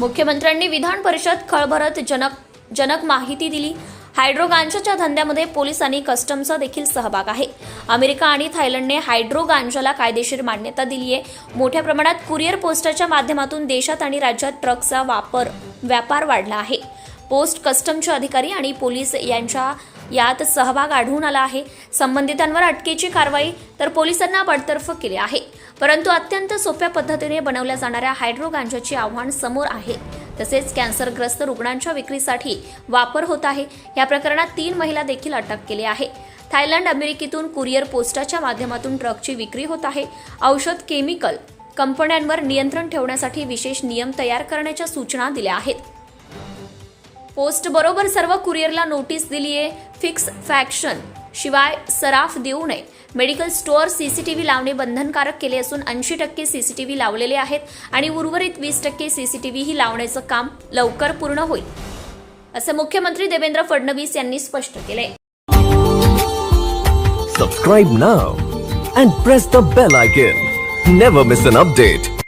मुख्यमंत्र्यांनी विधान परिषद खळभरत जनक जनक माहिती दिली. हायड्रोगांजाच्या धंद्यामध्ये पोलीस आणि कस्टमचा देखील सहभाग आहे. अमेरिका आणि थायलंडने हायड्रोगांजाला कायदेशीर मान्यता दिली आहे मोठ्या प्रमाणात कुरिअर पोस्टाच्या माध्यमातून देशात आणि राज्यात ट्रकचा वापर व्यापार वाढला आहे. पोस्ट कस्टमचे अधिकारी आणि पोलीस यांच्या यात सहभाग आढळून आला आहे. संबंधितांवर अटकेची कारवाई तर पोलिसांना बडतर्फ केली आहे. परंतु अत्यंत सोप्या पद्धतीने बनवल्या जाणाऱ्या हायड्रो गांजाचे आव्हान समोर आहे. तसेच कॅन्सरग्रस्त रुग्णांच्या विक्रीसाठी वापर होत आहे. या प्रकरणात तीन महिला देखील अटक केली आहे. थायलंड अमेरिकेतून कुरिअर पोस्टाच्या माध्यमातून ट्रकची विक्री होत आहे. औषध केमिकल कंपन्यांवर नियंत्रण ठेवण्यासाठी विशेष नियम तयार करण्याच्या सूचना दिल्या आहेत. पोस्ट बरोबर सर्व कुरिअरला नोटीस दिली आहे फिक्स फॅक्शन. शिवाय सराफ देऊ नये. मेडिकल स्टोअर सीसीटीव्ही लावणे बंधनकारक केले असून ऐंशी टक्के सीसीटीव्ही लावलेले आहेत आणि उर्वरित वीस टक्के सीसीटीव्ही ही लावण्याचं काम लवकर पूर्ण होईल. असं मुख्यमंत्री देवेंद्र फडणवीस यांनी स्पष्ट केले subscribe now and press the bell icon never miss an update